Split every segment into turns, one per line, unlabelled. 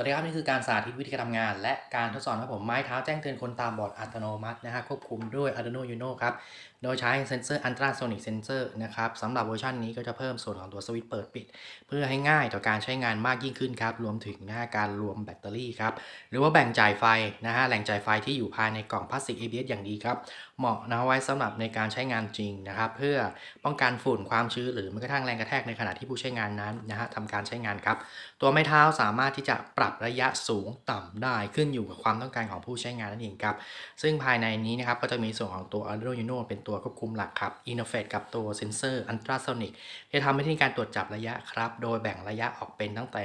วัสดีครับนี่คือการสาธิตวิธีการทำงาน และการทดสอบครับผมไม้เท้าแจ้งเตือนคนตาบอดอัตโนมัตินะฮะควบคุมด้วย Arduino Uno ครับ โดยใช้เซนเซอร์ Ultrasonic Sensor นะครับสำหรับเวอร์ชันนี้ก็จะเพิ่มส่วนของตัวสวิตช์เปิดปิด เพื่อให้ง่ายต่อการใช้งานมากยิ่งขึ้นครับ รวมถึงนะการรวมแบตเตอรี่ครับ หรือว่าแบ่งจ่ายไฟนะฮะแหล่งจ่ายไฟที่อยู่ภายในกล่องพลาสติก ABS อย่างดีครับเหมาะนะไว้สำหรับในการใช้งานจริงนะครับเพื่อป้องกันฝุ่นความชื้นหรือแม้กระทั่งแรงกระแทกในขณะที่ผู้ใช้งานนั้นนะฮะทำการใช้งานครับตัวไม้เท้าสามารถที่จะปรับระยะสูงต่ำได้ขึ้นอยู่กับความต้องการของผู้ใช้งานนั่นเองครับ ซึ่งภายในนี้นะครับก็จะมีส่วนของตัว Arduino Uno เป็นตัวควบคุมหลักครับ Interface กับตัวเซนเซอร์ Ultrasonic ที่ทำให้ที่การตรวจจับระยะครับ โดยแบ่งระยะออกเป็นตั้งแต่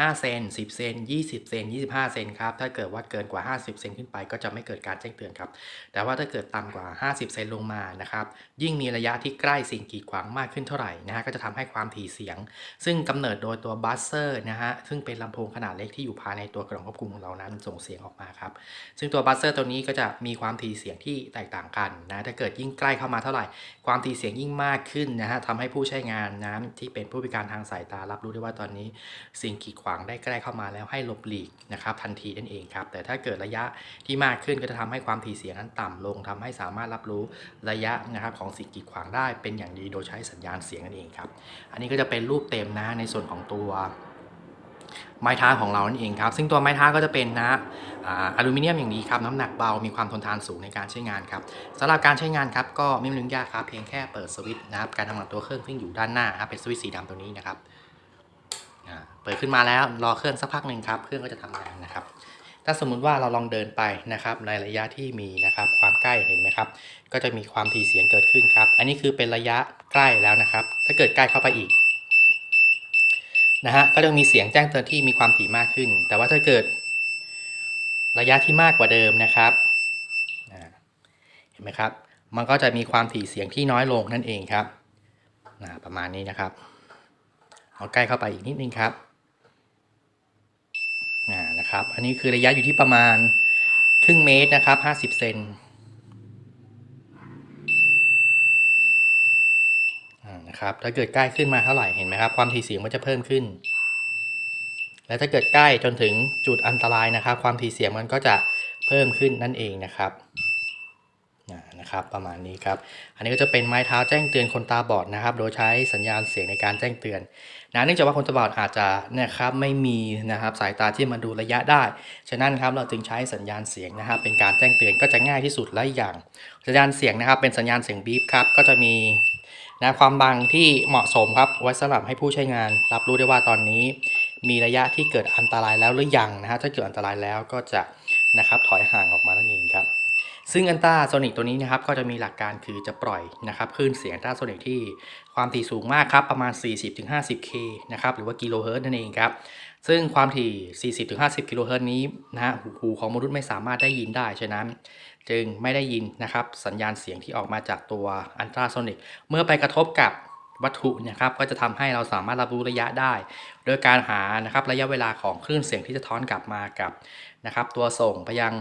5 เซน 10 เซน 20 เซน 25 เซนครับ ถ้าเกิดว่าเกินกว่า 50 เซนขึ้นไป ก็จะไม่เกิดการแจ้งเตือนครับ แต่ว่าถ้าเกิดต่ำกว่า 50 เซนลงมานะครับ ยิ่งมีระยะที่ใกล้สิ่งกีดขวางมากขึ้นเท่าไหร่นะฮะ ก็จะทำให้ความถี่เสียง ซึ่งกำเนิดโดยตัวบัสเซอร์นะฮะ ซึ่งเป็นลำโพงขนาดเล็กที่อยู่ภายในตัวกล่องควบคุมของเรานั้นส่งเสียงออกมาครับ ซึ่งตัวบัสเซอร์ตัวนี้ก็จะมีความถี่เสียงที่แตกต่างกันนะ ถ้าเกิดยิ่งใกล้เข้ามาเท่าไหร่ ความถี่เสียงยิ่งมากขึ้นนะฮะทำให้ผู้ใช้งานนะที่เป็นผู้พิการทางสายตารับรู้ได้ว่าตอนนี้สิ่งกีดขวางได้ใกล้เข้ามาแล้วให้หลบหลีกนะครับทันทีนั่นเองครับแต่ถ้าเกิดระยะที่มากขึ้นก็จะทำให้ความถี่เสียงนั้นต่ำลงทำให้สามารถรับรู้ระยะนะครับของสิ่งกีดขวางได้เป็นอย่างดีโดยใช้สัญญาณเสียงนั่นเองครับอันนี้ก็จะเป็นรูปเต็มนะในส่วนของตัวไม้ท้าของเรานั่นเองครับ ซึ่งตัวไม้ท้าก็จะเป็นนะอลูมิเนียมอย่างดีครับ น้ำหนักเบา มีความทนทานสูงในการใช้งานครับสำหรับการใช้งานครับ ก็ไม่มีเรื่องยากครับ เพียงแค่เปิดสวิตช์นะครับ การทำงานตัวเครื่องซึ่งอยู่ด้านหน้าครับ เป็นสวิตช์สีดำตัวนี้นะครับ เปิดขึ้นมาแล้วรอเครื่องสักพักหนึ่งครับ เครื่องก็จะทำงานนะครับ ถ้าสมมุติว่าเราลองเดินไปนะครับ ในระยะที่มีนะครับ ความใกล้เห็นไหมครับ ก็จะมีความถี่เสียงเกิดขึ้นครับ อันนี้คือเป็นระยะใกล้แล้วนะครับ ถ้าเกิดใกล้เข้าไปอีกนะฮะก็จะมีเสียงแจ้งเตือนที่มีความถี่มากขึ้น แต่ว่าถ้าเกิด ระยะที่มากกว่าเดิมนะครับเห็นไหมครับ มันก็จะมีความถี่เสียงที่น้อยลงนั่นเองครับประมาณนี้นะครับ เอาใกล้เข้าไปอีกนิดนึงครับอ่านะครับ อันนี้คือระยะอยู่ที่ประมาณครึ่งเมตรนะครับ50เซนอ่านะครับถ้าเกิดใกล้ขึ้นมาเท่าไหร่เห็นไหมครับ ความถี่เสียงมันจะเพิ่มขึ้น และถ้าเกิดใกล้จนถึงจุดอันตรายนะครับ ความถี่เสียงมันก็จะเพิ่มขึ้นนั่นเองนะครับ นะครับ ประมาณนี้ครับ อันนี้ก็จะเป็นไม้เท้าแจ้งเตือนคนตาบอดนะครับ โดยใช้สัญญาณเสียงในการแจ้งเตือนนะเนื่องจากว่าคนตาบอดอาจจะนะครับไม่มีนะครับสายตาที่มาดูระยะได้ ฉะนั้นครับเราจึงใช้สัญญาณเสียงนะครับ เป็นการแจ้งเตือนก็จะง่ายที่สุดและอีกอย่าง สัญญาณเสียงนะครับ เป็นสัญญาณเสียงบีบครับก็จะมีนะความบางที่เหมาะสมครับไว้สำหรับให้ผู้ใช้งาน รับรู้ได้ว่าตอนนี้ มีระยะที่เกิดอันตรายแล้วหรือยังนะฮะถ้าเกิดอันตรายแล้วก็จะนะครับถอยห่างออกมานั่นเองครับ ซึ่งอันต้าโซนิกตัวนี้นะครับก็จะมีหลักการคือจะปล่อยนะครับคลื่นเสียงอันต้าโซนิกที่ความถี่สูงมากครับประมาณ 40-50K นะครับหรือว่ากิโลเฮิรตซ์นั่นเองครับซึ่งความถี่ 40-50 กิโลเฮิรตซ์นี้นะฮะหูของมนุษย์ไม่สามารถได้ยินได้ฉะนั้น จึงไม่ได้ยินนะครับสัญญาณเสียงที่ออกมาจากตัวอันตราโซนิกเมื่อไปกระทบกับวัตถุนะครับก็จะทำให้เราสามารถรับรู้ระยะได้ โดยการหานะครับระยะเวลาของคลื่นเสียงที่จะท้อนกลับมากับนะครับตัวส่งไปยัง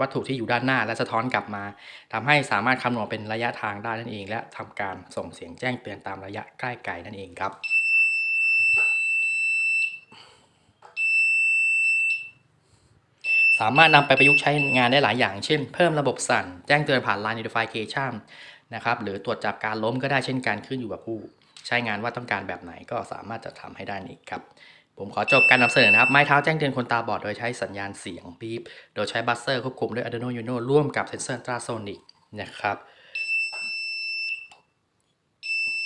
วัตถุที่อยู่ด้านหน้าและสะท้อนกลับมาทำให้สามารถคำนวณเป็นระยะทางได้นั่นเอง และทำการส่งเสียงแจ้งเตือนตามระยะใกล้ไกลนั่นเองครับสามารถนำไปประยุกต์ใช้งานได้หลายอย่าง เช่น เพิ่มระบบสั่น แจ้งเตือนผ่าน Line Notification นะครับ หรือตรวจจับการล้มก็ได้เช่นกันขึ้นอยู่กับผู้ ใช้งานว่าต้องการแบบไหนก็สามารถจะทำให้ได้นี้ครับ ผมขอจบการนำเสนอนะครับ ไม้เท้าแจ้งเตือนคนตาบอด โดยใช้สัญญาณเสียงบีบ โดยใช้บัสเซอร์ควบคุมด้วย Arduino Uno ร่วมกับเซนเซอร์ Ultrasonic นะครับ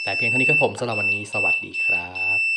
แต่เพียงเท่านี้ก็ผมสำหรับวันนี้สวัสดีครับ